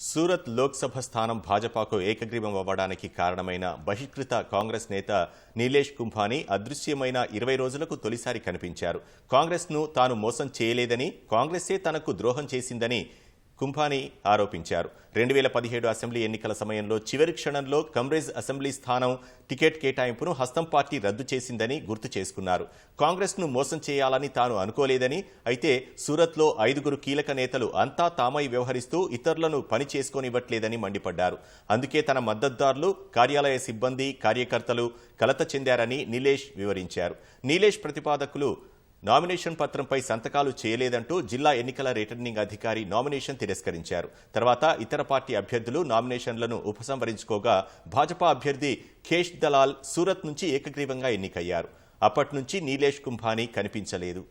సూరత్ లోక్సభ స్థానం భాజపాకు ఏకగ్రీవం అవ్వడానికి కారణమైన బహిష్కృత కాంగ్రెస్ నేత నీలేష్ కుంభాని అదృశ్యమైన ఇరవై రోజులకు తొలిసారి కనిపించారు. కాంగ్రెస్ను తాను మోసం చేయలేదని కాంగ్రెసే తనకు ద్రోహం చేసిందని కుంభాని ఆరోపించారు. రెండు వేల పదిహేడు అసెంబ్లీ ఎన్నికల సమయంలో చివరి క్షణంలో కమ్రేజ్ అసెంబ్లీ స్థానం టికెట్ కేటాయింపును హస్తం పార్టీ రద్దు చేసిందని గుర్తు చేసుకున్నారు. కాంగ్రెస్ను మోసం చేయాలని తాను అనుకోలేదని అయితే సూరత్లో ఐదుగురు కీలక నేతలు అంతా తామై వ్యవహరిస్తూ ఇతరులను పని చేసుకోనివ్వట్లేదని మండిపడ్డారు. అందుకే తన మద్దతుదారులు కార్యాలయ సిబ్బంది కార్యకర్తలు కలత చెందారని నీలేష్ వివరించారు. నీలేష్ ప్రతిపాదకులు నామినేషన్ పత్రంపై సంతకాలు చేయలేదంటూ జిల్లా ఎన్నికల రిటర్నింగ్ అధికారి నామినేషన్ తిరస్కరించారు. తర్వాత ఇతర పార్టీ అభ్యర్థులు నామినేషన్లను ఉపసంహరించుకోగా భాజపా అభ్యర్థి ఖేష్ దలాల్ సూరత్ నుంచి ఏకగ్రీవంగా ఎన్నికయ్యారు. అప్పటి నుంచి నీలేష్ కుంభాని కనిపించలేదు.